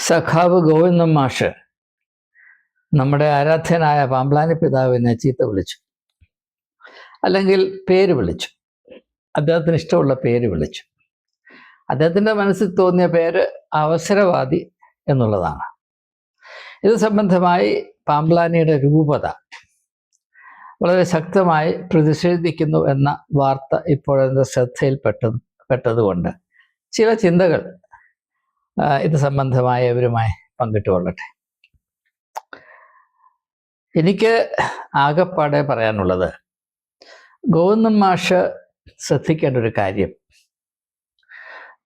സഖാവ് ഗോവിന്ദൻ മാഷ് നമ്മുടെ ആരാധ്യനായ പാമ്പ്ലാനി പിതാവിനെ ചീത്ത വിളിച്ചു. അല്ലെങ്കിൽ പേര് വിളിച്ചു. അദ്ദേഹത്തിന് ഇഷ്ടമുള്ള പേര് വിളിച്ചു. അദ്ദേഹത്തിന്റെ മനസ്സിൽ തോന്നിയ പേര് അവസരവാദി എന്നുള്ളതാണ്. ഇത് സംബന്ധമായി പാമ്പ്ലാനിയുടെ രൂപത വളരെ ശക്തമായി പ്രതിഷേധിക്കുന്നു എന്ന വാർത്ത ഇപ്പോഴത്തെ ശ്രദ്ധയിൽപ്പെട്ടത് പെട്ടതുകൊണ്ട് ചില ചിന്തകൾ ഇത് സംബന്ധമായവരുമായി പങ്കിട്ടുകൊള്ളട്ടെ. എനിക്ക് ആകെപ്പാടെ പറയാനുള്ളത് ഗോവിന്ദൻ മാഷ് ശ്രദ്ധിക്കേണ്ട ഒരു കാര്യം.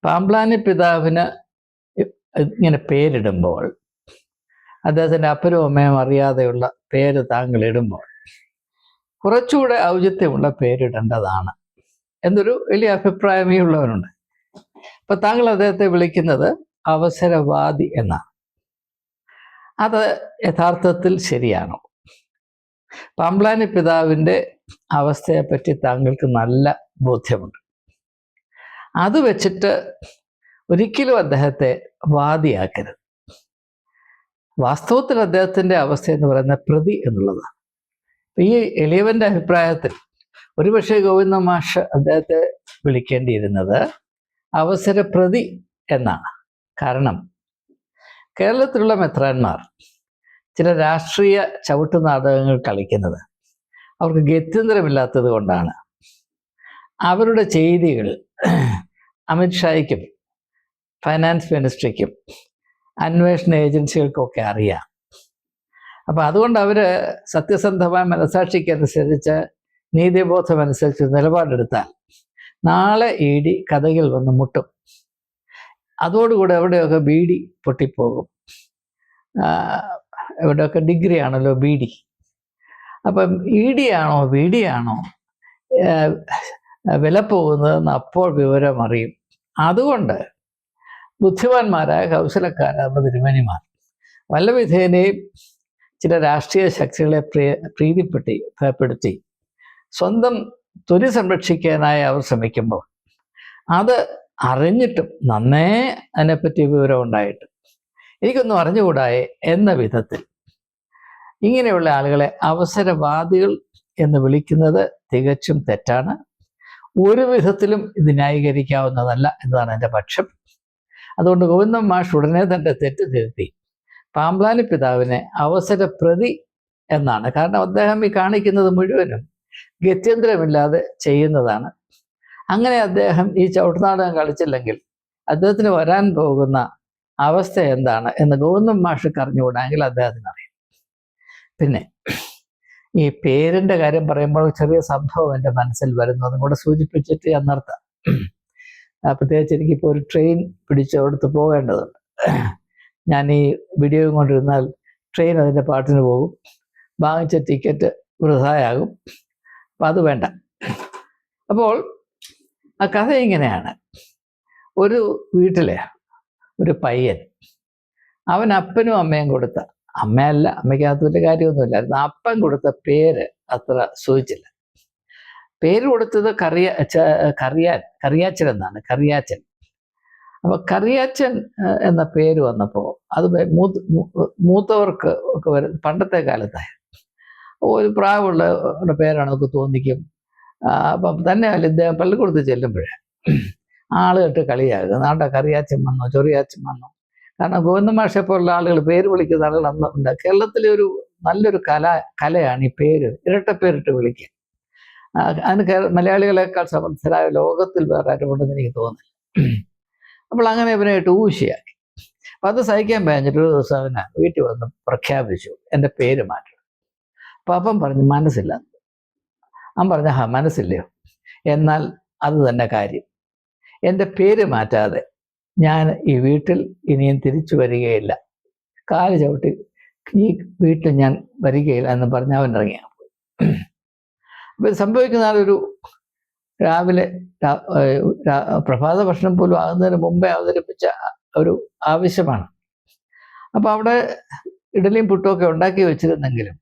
പാമ്പ്ലാനി പിതാവിന് ഇങ്ങനെ പേരിടുമ്പോൾ അദ്ദേഹത്തിന്റെ അപ്പനും അമ്മയും അറിയാതെയുള്ള പേര് താങ്കൾ ഇടുമ്പോൾ കുറച്ചുകൂടെ ഔചിത്യമുള്ള പേരിടേണ്ടതാണ് എന്നൊരു വലിയ അഭിപ്രായമേ ഉള്ളവനുണ്ട്. അപ്പൊ താങ്കൾ അദ്ദേഹത്തെ വിളിക്കുന്നത് അവസരവാദി എന്നാണ് അത് യഥാർത്ഥത്തിൽ ശരിയാണോ? പാമ്പ്ലാനി പിതാവിന്റെ അവസ്ഥയെപ്പറ്റി താങ്കൾക്ക് നല്ല ബോധ്യമുണ്ട്. അത് വെച്ചിട്ട് ഒരിക്കലും അദ്ദേഹത്തെ വാദിയാക്കരുത്. വാസ്തവത്തിൽ അദ്ദേഹത്തിന്റെ അവസ്ഥ എന്ന് പറയുന്ന പ്രതി എന്നുള്ളതാണ്. ഈ എളിയവന്റെ അഭിപ്രായത്തിൽ ഒരുപക്ഷെ ഗോവിന്ദ മാഷ് അദ്ദേഹത്തെ വിളിക്കേണ്ടിയിരുന്നത് അവസരപ്രതി എന്നാണ്. കാരണം കേരളത്തിലുള്ള മെത്രാന്മാർ ചില രാഷ്ട്രീയ ചവിട്ടു നാടകങ്ങൾ കളിക്കുന്നത് അവർക്ക് ഗത്യന്തരമില്ലാത്തത് കൊണ്ടാണ്. അവരുടെ ചെയ്തികൾ അമിത്ഷായ്ക്കും ഫൈനാൻസ് മിനിസ്ട്രിക്കും അന്വേഷണ ഏജൻസികൾക്കൊക്കെ അറിയാം. അപ്പം അതുകൊണ്ട് അവർ സത്യസന്ധമായ മനസാക്ഷിക്കനുസരിച്ച് നീതിബോധമനുസരിച്ച് നിലപാടെടുത്താൽ നാളെ ഇ ഡി കഥകിൽ വന്ന് മുട്ടും. അതോടുകൂടെ എവിടെയൊക്കെ ബി ഡി പൊട്ടിപ്പോകും. എവിടെയൊക്കെ ഡിഗ്രി ആണല്ലോ ബി ഡി അപ്പം ഇ ഡി ആണോ ബി ഡി ആണോ വില പോകുന്നതെന്ന് അപ്പോൾ വിവരം അറിയും അതുകൊണ്ട് ബുദ്ധിമാന്മാരായ കൗശലക്കാരാണ് തിരുമേനിമാർ. വല്ല വിധേനയും ചില രാഷ്ട്രീയ ശക്തികളെ പ്രിയ പ്രീതിപ്പെട്ടി ഭയപ്പെടുത്തി സ്വന്തം തൊലി സംരക്ഷിക്കാനായി അവർ ശ്രമിക്കുമ്പോൾ അത് അറിഞ്ഞിട്ടും നന്നേ അതിനെപ്പറ്റി വിവരം ഉണ്ടായിട്ടും എനിക്കൊന്നും അറിഞ്ഞുകൂടായെ എന്ന വിധത്തിൽ. ഇങ്ങനെയുള്ള ആളുകളെ അവസരവാദികൾ എന്ന് വിളിക്കുന്നത് തികച്ചും തെറ്റാണ്. ഒരു വിധത്തിലും ഇത് ന്യായീകരിക്കാവുന്നതല്ല എന്നതാണ് എന്റെ പക്ഷം. അതുകൊണ്ട് ഗോവിന്ദൻ മാഷ് ഉടനെ തന്നെ തെറ്റ് തിരുത്തി. പാമ്പ്ലാനി പിതാവിനെ അവസര പ്രതി എന്നാണ്. കാരണം അദ്ദേഹം ഈ കാണിക്കുന്നത് മുഴുവനും ഗത്യന്തരമില്ലാതെ ചെയ്യുന്നതാണ്. അങ്ങനെ അദ്ദേഹം ഈ ചവിട്ടുനാടകം കളിച്ചില്ലെങ്കിൽ അദ്ദേഹത്തിന് വരാൻ പോകുന്ന അവസ്ഥ എന്താണ് എന്ന് ഗോവിന്ദൻ മാഷക്ക് അറിഞ്ഞുകൂടാങ്കിൽ അദ്ദേഹത്തിന് അറിയാം. പിന്നെ ഈ പേരിന്റെ കാര്യം പറയുമ്പോൾ ചെറിയ സംഭവം എന്റെ മനസ്സിൽ വരുന്നു. അതും കൂടെ സൂചിപ്പിച്ചിട്ട് ഞാൻ നിർത്താം. പ്രത്യേകിച്ച് എനിക്കിപ്പോൾ ഒരു ട്രെയിൻ പിടിച്ച് അവിടുത്തെ പോകേണ്ടതുണ്ട്. ഞാൻ ഈ വീഡിയോയും കൊണ്ടിരുന്നാൽ ട്രെയിൻ അതിന്റെ പാട്ടിന് പോകും. വാങ്ങിച്ച ടിക്കറ്റ് വൃഥായാകും. അപ്പം അത് വേണ്ട. അപ്പോൾ ആ കഥ ഇങ്ങനെയാണ്. ഒരു വീട്ടിലെ ഒരു പയ്യൻ അവൻ അപ്പനും അമ്മയും കൊടുത്ത അമ്മയല്ല അമ്മയ്ക്കകത്ത് വലിയ കാര്യമൊന്നുമില്ലായിരുന്നു അപ്പൻ കൊടുത്ത പേര് അത്ര സൂചിച്ചില്ല. പേര് കൊടുത്തത് കറിയ കറിയാൻ കറിയാച്ചൻ എന്നാണ് കറിയാച്ചൻ. അപ്പൊ കറിയാച്ചൻ എന്ന പേര് വന്നപ്പോൾ അത് മൂത്ത് മൂത്തവർക്ക് ഒക്കെ വരും പണ്ടത്തെ കാലത്തായിരുന്നു ഒരു പ്രായമുള്ള പേരാണ് നമുക്ക് തോന്നിക്കും. അപ്പം തന്നെയല്ല ഇദ്ദേഹം പള്ളിക്കൂടത്ത് ചെല്ലുമ്പോഴേ ആളുകെട്ട് കളിയാകും. നാണ്ട കറിയാച്ചൻ വന്നോ ചൊറിയാച്ചൻ വന്നോ. കാരണം ഗോവിന്ദമാഷെ പോലുള്ള ആളുകൾ പേര് വിളിക്കുന്ന ആളുകൾ അന്നുണ്ട് കേരളത്തിലെ ഒരു നല്ലൊരു കല കലയാണ് ഈ പേര്. ഇരട്ടപ്പേരിട്ട് വിളിക്കുക ആ, അതിന് മലയാളികളെക്കാൾ സമർത്ഥരായ ലോകത്തിൽ വേറെ ആരുമുണ്ടെന്ന് എനിക്ക് തോന്നുന്നു അപ്പോൾ അങ്ങനെ ഇവനെ ഇട്ട് ഊശിയാക്കി. അപ്പം അത് സഹിക്കാൻ കഴിഞ്ഞിട്ട് ഒരു ദിവസം അവനെ വീട്ടിൽ വന്ന് പ്രഖ്യാപിച്ചു. എന്റെ പേര് മാറ്റണം. അപ്പം അപ്പം പറഞ്ഞു മനസ്സില്ല. അവൻ പറഞ്ഞ ഹാ മനസ്സില്ലയോ? എന്നാൽ അത് തന്നെ കാര്യം. എന്റെ പേര് മാറ്റാതെ ഞാൻ ഈ വീട്ടിൽ ഇനിയും തിരിച്ചു വരികയില്ല. കാൽ ചവിട്ടി ഈ വീട്ടിൽ ഞാൻ വരികയില്ല എന്ന് പറഞ്ഞ് അവൻ ഇറങ്ങി. അപ്പൊ സംഭവിക്കുന്ന ഒരു രാവിലെ പ്രഭാത ഭക്ഷണം പോലും ആകുന്നതിന് മുമ്പേ അവതരിപ്പിച്ച ഒരു ആവശ്യമാണ്. അപ്പൊ അവിടെ ഇഡലിയും പുട്ടുമൊക്കെ ഉണ്ടാക്കി വെച്ചിരുന്നെങ്കിലും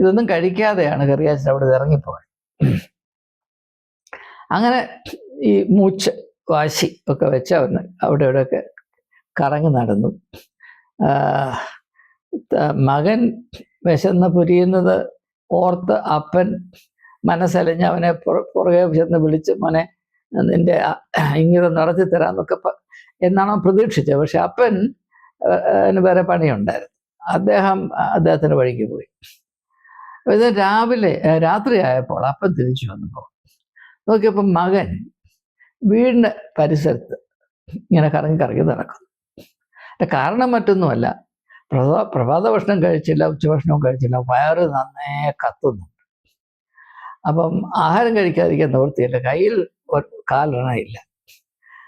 ഇതൊന്നും കഴിക്കാതെയാണ് കറിയാച്ചൻ അവിടെ ഇറങ്ങിപ്പോയത്. അങ്ങനെ ഈ മൂച്ച് വാശി ഒക്കെ വെച്ച് അവന് അവിടെ ഇവിടെയൊക്കെ കറങ്ങി നടന്നു. മകൻ വിശന്ന് പുരിയുന്നത് ഓർത്ത് അപ്പൻ മനസ്സലിഞ്ഞ് അവനെ പുറ- പുറകെ ചെന്ന് വിളിച്ച് മോനെ നിന്റെ ഇങ്ങനെ നടത്തി തരാമെന്നൊക്കെ എന്നാണോ പ്രതീക്ഷിച്ചത്. പക്ഷെ അപ്പൻ വേറെ പണിയുണ്ടായിരുന്നു. അദ്ദേഹം അദ്ദേഹത്തിന് വഴിക്ക് പോയി. ഇത് രാവിലെ രാത്രി ആയപ്പോൾ അപ്പൻ തിരിച്ചു വന്നപ്പോൾ നോക്കിയപ്പോൾ മകൻ വീടിന്റെ പരിസരത്ത് ഇങ്ങനെ കറങ്ങി കറങ്ങി നടക്കുന്നു. കാരണം മറ്റൊന്നുമല്ല. പ്രഭാ പ്രഭാത ഭക്ഷണം കഴിച്ചില്ല ഉച്ചഭക്ഷണവും കഴിച്ചില്ല വയറ് നന്നേ കത്തുന്നുണ്ട് അപ്പം ആഹാരം കഴിക്കാതിരിക്കാൻ നിവൃത്തിയില്ല. കയ്യിൽ കാലണയില്ല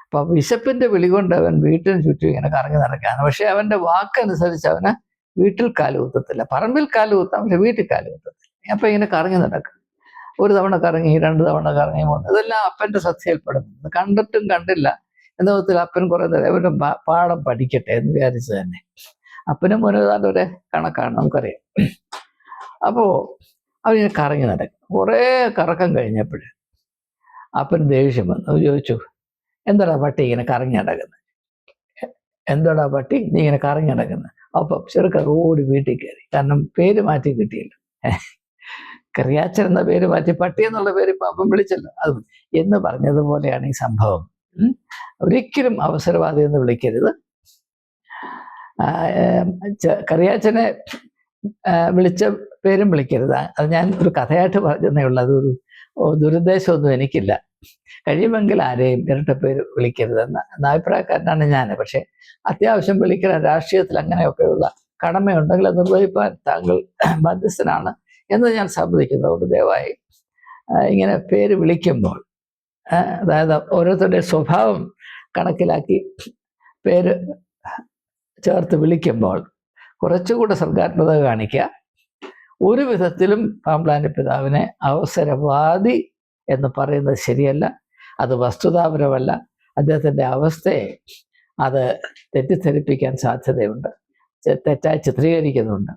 അപ്പം വിശപ്പിന്റെ വിളി കൊണ്ട് അവൻ വീട്ടിന് ചുറ്റും ഇങ്ങനെ കറങ്ങി നടക്കുകയാണ്. പക്ഷേ അവന്റെ വാക്കനുസരിച്ച് അവന് വീട്ടിൽ കാലുകുത്തത്തില്ല. പറമ്പിൽ കാലുകുത്താം പക്ഷെ വീട്ടിൽ കാലുകുത്തത്തില്ല. അപ്പൊ ഇങ്ങനെ കറങ്ങി നടക്കും. ഒരു തവണ കറങ്ങി രണ്ട് തവണ കറങ്ങി മൂന്ന് ഇതെല്ലാം അപ്പന്റെ ശ്രദ്ധയിൽപ്പെടുന്നു കണ്ടിട്ടും കണ്ടില്ല. എന്ന വിധത്തിൽ അപ്പൻ കുറെ നേരം അവന്റെ പാഠം പഠിക്കട്ടെ എന്ന് വിചാരിച്ചു തന്നെ. അപ്പനും മോനും ഒരു കണക്കാണ് നമുക്കറിയാം. അപ്പോ അവരിങ്ങനെ കറങ്ങി നടക്കും. കുറേ കറക്കം കഴിഞ്ഞപ്പോൾ അപ്പൻ ദേഷ്യം വന്നു. ചോദിച്ചു എന്താടാ പട്ടി ഇങ്ങനെ കറങ്ങി നടക്കുന്നത് എന്താടാ പട്ടി? നീ ഇങ്ങനെ കറങ്ങി നടക്കുന്നത് അപ്പം ചെറുക്കൻ ഓടി വീട്ടിൽ കയറി. കാരണം പേര് മാറ്റി കിട്ടിയില്ല. കറിയാച്ചർ എന്ന പേര് മാറ്റി പട്ടി എന്നുള്ള പേര് ഇപ്പം അപ്പം വിളിച്ചല്ലോ. അത് എന്ന് പറഞ്ഞതുപോലെയാണ് ഈ സംഭവം. ഒരിക്കലും അവസരവാദി എന്ന് വിളിക്കരുത്. കറിയാച്ചനെ വിളിച്ച പേരും വിളിക്കരുത്. അത് ഞാൻ ഒരു കഥയായിട്ട് പറഞ്ഞതേ ഉള്ളൂ. അതൊരു ദുരുദ്ദേശമൊന്നും എനിക്കില്ല. കഴിയുമെങ്കിൽ ആരെയും ഇരട്ട പേര് വിളിക്കരുതെന്ന എന്ന അഭിപ്രായക്കാരനാണ് ഞാൻ പക്ഷേ അത്യാവശ്യം വിളിക്കുന്ന രാഷ്ട്രീയത്തിൽ അങ്ങനെയൊക്കെയുള്ള കടമയുണ്ടെങ്കിൽ അത് നിർവഹിപ്പാൻ താങ്കൾ ബാധ്യസ്ഥനാണ് എന്ന് ഞാൻ സമ്മതിക്കുന്നതുകൊണ്ട് ദയവായി ഇങ്ങനെ പേര് വിളിക്കുമ്പോൾ അതായത് ഓരോരുത്തരുടെ സ്വഭാവം കണക്കിലാക്കി പേര് ചേർത്ത് വിളിക്കുമ്പോൾ കുറച്ചുകൂടെ സർഗാത്മകത കാണിക്കുക. ഒരു വിധത്തിലും പാമ്പ്ലാനി പിതാവിനെ അവസരവാദി എന്ന് പറയുന്നത് ശരിയല്ല. അത് വസ്തുതാപരമല്ല. അദ്ദേഹത്തിന്റെ അവസ്ഥയെ അത് തെറ്റിദ്ധരിപ്പിക്കാൻ സാധ്യതയുണ്ട്. തെറ്റായി ചിത്രീകരിക്കുന്നുണ്ട്.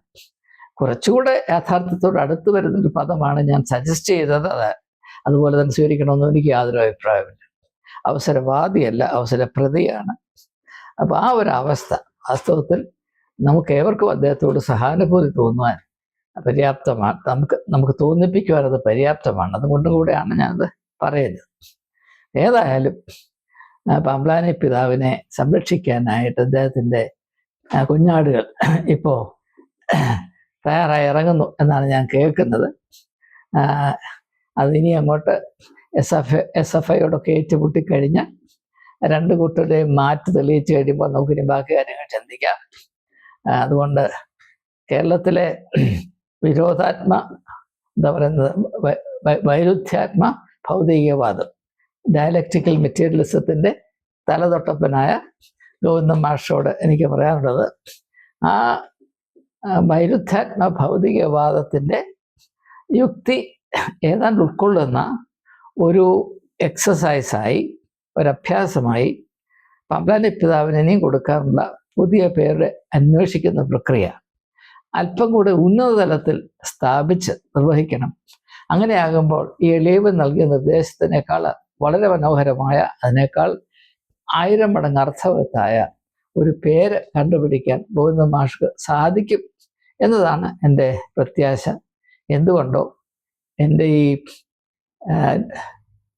കുറച്ചുകൂടെ യാഥാർത്ഥ്യത്തോട് അടുത്ത് വരുന്നൊരു പദമാണ് ഞാൻ സജസ്റ്റ് ചെയ്തത് അത്. അതുപോലെ തന്നെ സ്വീകരിക്കണമെന്ന് എനിക്ക് യാതൊരു അഭിപ്രായമില്ല അവസരവാദിയല്ല അവസരപ്രതിയാണ്. അപ്പോൾ ആ ഒരു അവസ്ഥ വാസ്തവത്തിൽ നമുക്ക് ഏവർക്കും അദ്ദേഹത്തോട് സഹാനുഭൂതി തോന്നുവാൻ പര്യാപ്തമാണ്. നമുക്ക് നമുക്ക് തോന്നിപ്പിക്കുവാൻ അത് പര്യാപ്തമാണ്. അതുകൊണ്ടും കൂടെയാണ് ഞാനത് പറയുന്നത്. ഏതായാലും പമ്പ്ലാനി പിതാവിനെ സംരക്ഷിക്കാനായിട്ട് അദ്ദേഹത്തിന്റെ കുഞ്ഞാടുകൾ ഇപ്പോൾ തയ്യാറായി ഇറങ്ങുന്നു എന്നാണ് ഞാൻ കേൾക്കുന്നത്. അതിനി അങ്ങോട്ട് എസ് എഫ് എസ് എഫ് ഐയോടൊക്കെ ഏറ്റുമുട്ടിക്കഴിഞ്ഞ് രണ്ട് കൂട്ടരുടെയും മാറ്റ് തെളിയിച്ചു കഴിയുമ്പോൾ നമുക്കിനി ബാക്കി കാര്യങ്ങൾ ചിന്തിക്കാം. അതുകൊണ്ട് കേരളത്തിലെ വിരോധാത്മ എന്താ പറയുന്നത് വൈരുദ്ധ്യാത്മ ഭൗതികവാദം. ഡയലക്റ്റിക്കൽ മെറ്റീരിയലിസത്തിന്റെ തലതൊട്ടപ്പനായ ഗോവിന്ദ മാഷോട് എനിക്ക് പറയാനുള്ളത് ആ വൈരുദ്ധ്യാത്മ ഭൗതികവാദത്തിന്റെ യുക്തി ഏതാണ്ട് ഉൾക്കൊള്ളുന്ന ഒരു എക്സസൈസായി ഒരഭ്യാസമായി പമ്പാനി പിതാവിനെയും കൊടുക്കാറുള്ള പുതിയ പേര് അന്വേഷിക്കുന്ന പ്രക്രിയ. അല്പം കൂടെ ഉന്നത തലത്തിൽ സ്ഥാപിച്ച് നിർവഹിക്കണം. അങ്ങനെയാകുമ്പോൾ ഈ എളിയവൻ നൽകിയ നിർദ്ദേശത്തിനേക്കാൾ വളരെ മനോഹരമായ അതിനേക്കാൾ ആയിരം മടങ്ങ് അർത്ഥവത്തായ ഒരു പേര് കണ്ടുപിടിക്കാൻ ഗോവിന്ദ മാഷ്ക്ക് സാധിക്കും എന്നതാണ് എന്റെ പ്രത്യാശ. എന്തുകൊണ്ടോ എന്റെ ഈ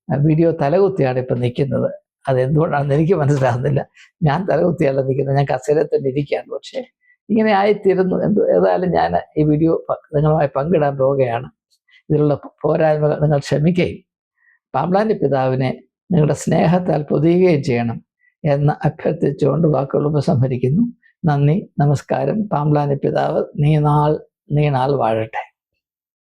വീഡിയോ തലകുത്തിയാണ് ഇപ്പം നിൽക്കുന്നത്. അതെന്തുകൊണ്ടാണെന്ന് എനിക്ക് മനസ്സിലാകുന്നില്ല ഞാൻ തലകുത്തിയല്ല നിൽക്കുന്നത്. ഞാൻ കസേര തന്നെ ഇരിക്കുകയാണ്. പക്ഷേ ഇങ്ങനെ ആയിത്തീരുന്നു എന്ത് ഏതായാലും ഞാൻ ഈ വീഡിയോ നിങ്ങളുമായി പങ്കിടാൻ പോവുകയാണ്. ഇതിലുള്ള പോരായ്മകൾ നിങ്ങൾ ക്ഷമിക്കുകയും പാമ്പ്ലാനി പിതാവിനെ നിങ്ങളുടെ സ്നേഹത്താൽ പൊതിയുകയും ചെയ്യണം എന്ന് അഭ്യർത്ഥിച്ചുകൊണ്ട് വാക്കുകൾ ഉപസംഹരിക്കുന്നു. നന്ദി നമസ്കാരം. പാമ്പ്ലാനി പിതാവ് നീ നാൾ നീ നാൾ വാഴട്ടെ.